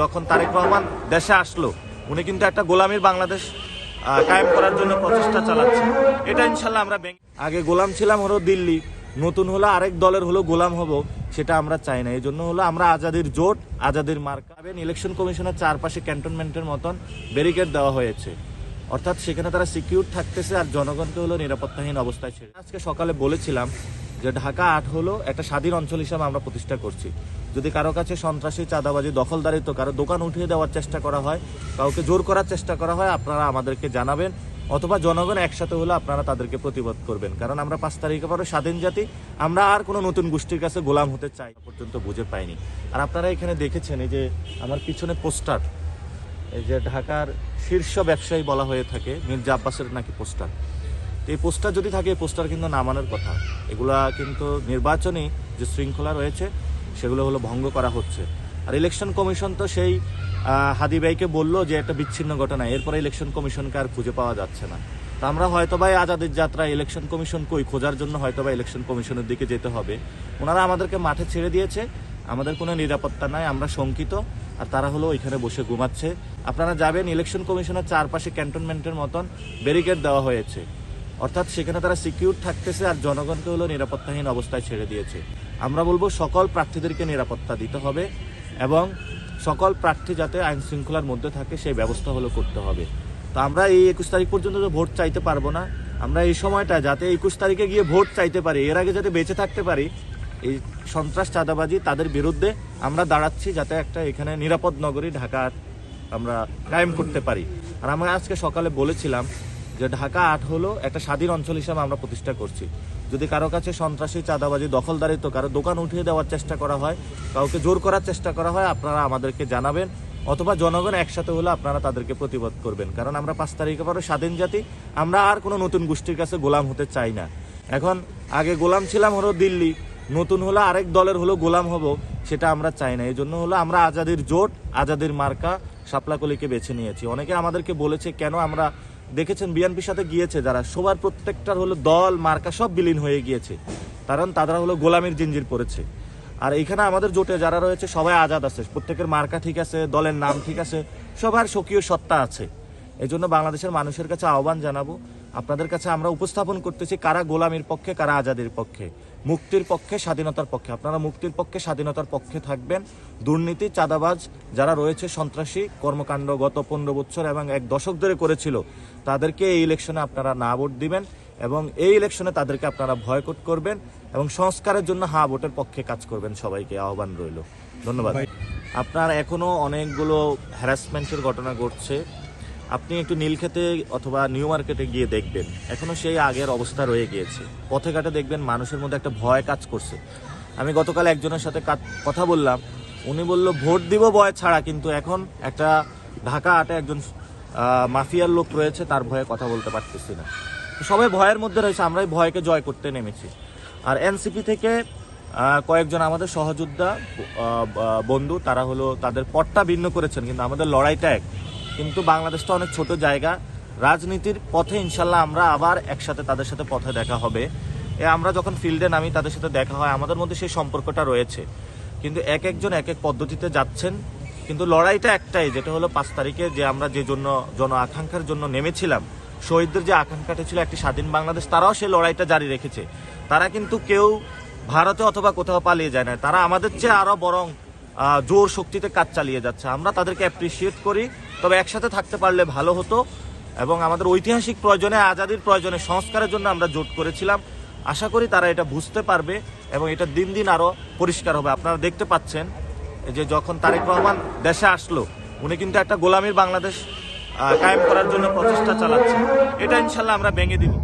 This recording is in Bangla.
যখন তারেক রহমান দেশে আসলো, উনি কিন্তু একটা গোলামীর বাংলাদেশ কায়েম করার জন্য প্রচেষ্টা চালাচ্ছে। এটা ইনশাল্লাহ আমরা আগে গোলাম ছিলাম হলো দিল্লি, নতুন হলো আরেক দলের হলো গোলাম হব, সেটা আমরা চাই না। এই জন্য হলো আমরা আজাদির জোট, আজাদির মার্কা ইলেকশন কমিশনের চারপাশে ক্যান্টনমেন্টের মতন ব্যারিকেড দেওয়া হয়েছে। অর্থাৎ সেখানে তারা সিকিউর থাকতেছে আর জনগণকে হলো নিরাপত্তাহীন অবস্থায় ছিল আজকে সকালে বলেছিলাম যে ঢাকা আট হলো একটা স্বাধীন অঞ্চল হিসাবে আমরা প্রতিষ্ঠা করছি। যদি কারও কাছে সন্ত্রাসী, চাঁদাবাজি, দখলদারিত্ব, কারও দোকান উঠিয়ে দেওয়ার চেষ্টা করা হয়, কাউকে জোর করার চেষ্টা করা হয়, আপনারা আমাদেরকে জানাবেন, অথবা জনগণ একসাথে হলে আপনারা তাদেরকে প্রতিবাদ করবেন। কারণ আমরা পাঁচ তারিখে পরে স্বাধীন জাতি, আমরা আর কোনো নতুন গোষ্ঠীর কাছে গোলাম হতে চাই পর্যন্ত বুঝে পাইনি। আর আপনারা এখানে দেখেছেন এই যে আমার পিছনে পোস্টার, এই যে ঢাকার শীর্ষ ব্যবসায়ী বলা হয়ে থাকে, মির্জা আব্বাসের নাকি পোস্টার। এই পোস্টার যদি থাকে পোস্টার কিন্তু নামানোর কথা। এগুলা কিন্তু নির্বাচনী যে শৃঙ্খলা রয়েছে, সেগুলো হলো ভঙ্গ করা হচ্ছে। আর ইলেকশন কমিশন তো সেই হাদি ভাইকে বলল যে একটা বিচ্ছিন্ন ঘটনা, এরপরে ইলেকশন কমিশনকে আর খুঁজে পাওয়া যাচ্ছে না। তো আমরা হয়তো বা আজাদের যাত্রা ইলেকশন কমিশন কই, খোঁজার জন্য হয়তো বা ইলেকশন কমিশনের দিকে যেতে হবে। ওনারা আমাদেরকে মাঠে ছেড়ে দিয়েছে, আমাদের কোনো নিরাপত্তা নাই, আমরা শঙ্কিত, আর তারা হলো ওইখানে বসে ঘুমাচ্ছে। আপনারা যাবেন ইলেকশন কমিশনের চারপাশে ক্যান্টনমেন্টের মতন ব্যারিকেড দেওয়া হয়েছে। অর্থাৎ সেখানে তারা সিকিউর থাকতেছে আর জনগণকে হলো নিরাপত্তাহীন অবস্থায় ছেড়ে দিয়েছে। আমরা বলব সকল প্রার্থীদেরকে নিরাপত্তা দিতে হবে এবং সকল প্রার্থী যাতে আইন শৃঙ্খলার মধ্যে থাকে সেই ব্যবস্থা হলো করতে হবে। তো আমরা এই একুশ তারিখ পর্যন্ত তো ভোট চাইতে পারব না। আমরা এই সময়টা যাতে একুশ তারিখে গিয়ে ভোট চাইতে পারি, এর আগে যাতে বেঁচে থাকতে পারি, এই সন্ত্রাস চাঁদাবাজি তাদের বিরুদ্ধে আমরা দাঁড়াচ্ছি যাতে একটা এখানে নিরাপদ নগরী ঢাকা আমরা কায়েম করতে পারি। আর আমরা আজকে সকালে বলেছিলাম যে ঢাকা আট হলো একটা স্বাধীন অঞ্চল হিসাবে আমরা প্রতিষ্ঠা করছি। যদি কারও কাছে সন্ত্রাসী, চাঁদাবাজি দখলদারিত্ব কারও দোকান উঠিয়ে দেওয়ার চেষ্টা করা হয়, কাউকে জোর করার চেষ্টা করা হয়, আপনারা আমাদেরকে জানাবেন, অথবা জনগণ একসাথে হলে আপনারা তাদেরকে প্রতিবাদ করবেন। কারণ আমরা পাঁচ তারিখে পরে স্বাধীন জাতি, আমরা আর কোনো নতুন গোষ্ঠীর কাছে গোলাম হতে চাই না। এখন আগে গোলাম ছিলাম হলো দিল্লি, নতুন হলো আরেক দলের হলো গোলাম হব, সেটা আমরা চাই না। এই জন্য হলো আমরা আজাদির জোট, আজাদির মার্কা সাপলাকলিকে বেছে নিয়েছি। অনেকে আমাদেরকে বলেছে, কেন আমরা দেখেছেন বিএনপির সাথে গিয়েছে, যারা সবার প্রত্যেকটার হলো দল, মার্কা সব বিলীন হয়ে গিয়েছে। কারণ তারা হলো গোলামির জিঞ্জির পড়েছে। আর এখানে আমাদের জোটে যারা রয়েছে, সবাই আজাদ আছে। প্রত্যেকের মার্কা ঠিক আছে, দলের নাম ঠিক আছে, সবার স্বকীয় সত্তা আছে। এই জন্য বাংলাদেশের মানুষের কাছে আহ্বান জানাব, আপনাদের কাছে আমরা উপস্থাপন করতেছি কারা গোলামির পক্ষে, কারা আজাদের পক্ষে। মুক্তির পক্ষে স্বাধীনতার পক্ষে। আপনারা মুক্তির পক্ষে স্বাধীনতার পক্ষে থাকবেন। দুর্নীতি চাঁদাবাজ যারা রয়েছে সন্ত্রাসী কর্মকাণ্ড গত পনেরো বছর এবং এক দশক ধরে করেছিল তাদেরকে এই ইলেকশনে আপনারা না ভোট দিবেন এবং এই ইলেকশনে তাদেরকে আপনারা ভয়কট করবেন এবং সংস্কারের জন্য হা ভোটের পক্ষে কাজ করবেন সবাইকে। আহ্বান রইল। ধন্যবাদ। আপনার এখনও অনেকগুলো হ্যারাসমেন্টের ঘটনা ঘটছে। আপনি একটু নীলক্ষেতে অথবা নিউ মার্কেটে গিয়ে দেখবেন। এখনও সেই আগের অবস্থা রয়ে গিয়েছে। পথে ঘাটে দেখবেন মানুষের মধ্যে একটা ভয় কাজ করছে। আমি গতকাল একজনের সাথে কথা বললাম। উনি বলল, ভোট দিব ভয় ছাড়া, কিন্তু এখন একটা ঢাকা আটে একজন মাফিয়ার লোক রয়েছে, তার ভয়ে কথা বলতে পারতেছি না। সবাই ভয়ের মধ্যে রয়েছে আমরা এই ভয়কে জয় করতে নেমেছি। আর এনসিপি থেকে কয়েকজন আমাদের সহযোদ্ধা বন্ধু, তারা হলো তাদের পটটা ভিন্ন করেছেন, কিন্তু আমাদের লড়াইটা এক। কিন্তু বাংলাদেশ তো অনেক ছোট জায়গা। রাজনীতির পথে ইনশাল্লাহ আমরা আবার একসাথে তাদের সাথে পথে দেখা হবে। এ, আমরা যখন ফিল্ডে নামি, তাদের সাথে দেখা হয়, আমাদের মধ্যে সেই সম্পর্কটা রয়েছে। কিন্তু এক একজন এক এক পদ্ধতিতে যাচ্ছেন। কিন্তু লড়াইটা একটাই, যেটা হলো পাঁচ তারিখে যে আমরা যে জন্য, জন আকাঙ্ক্ষার জন্য নেমেছিলাম, শহীদদের যে আকাঙ্ক্ষাটা ছিল একটি স্বাধীন বাংলাদেশ, তারাও সেই লড়াইটা জারি রেখেছে। তারা কিন্তু কেউ ভারতে অথবা কোথাও পালিয়ে যায় না। তারা আমাদের চেয়ে আরও বরং জোর শক্তিতে কাজ চালিয়ে যাচ্ছে। আমরা তাদেরকে অ্যাপ্রিসিয়েট করি, তবে একসাথে থাকতে পারলে ভালো হতো এবং আমাদের ঐতিহাসিক প্রয়োজনে, আজাদির প্রয়োজনে, সংস্কারের জন্য আমরা জোট করেছিলাম। আশা করি তারা এটা বুঝতে পারবে এবং এটা দিন দিন আরও পরিষ্কার হবে। আপনারা দেখতে পাচ্ছেন যে যখন তারেক রহমান দেশে আসলো, উনি কিন্তু একটা গোলামীর বাংলাদেশ কায়েম করার জন্য প্রচেষ্টা চালাচ্ছে এটা ইনশাল্লাহ আমরা ভেঙে দিব।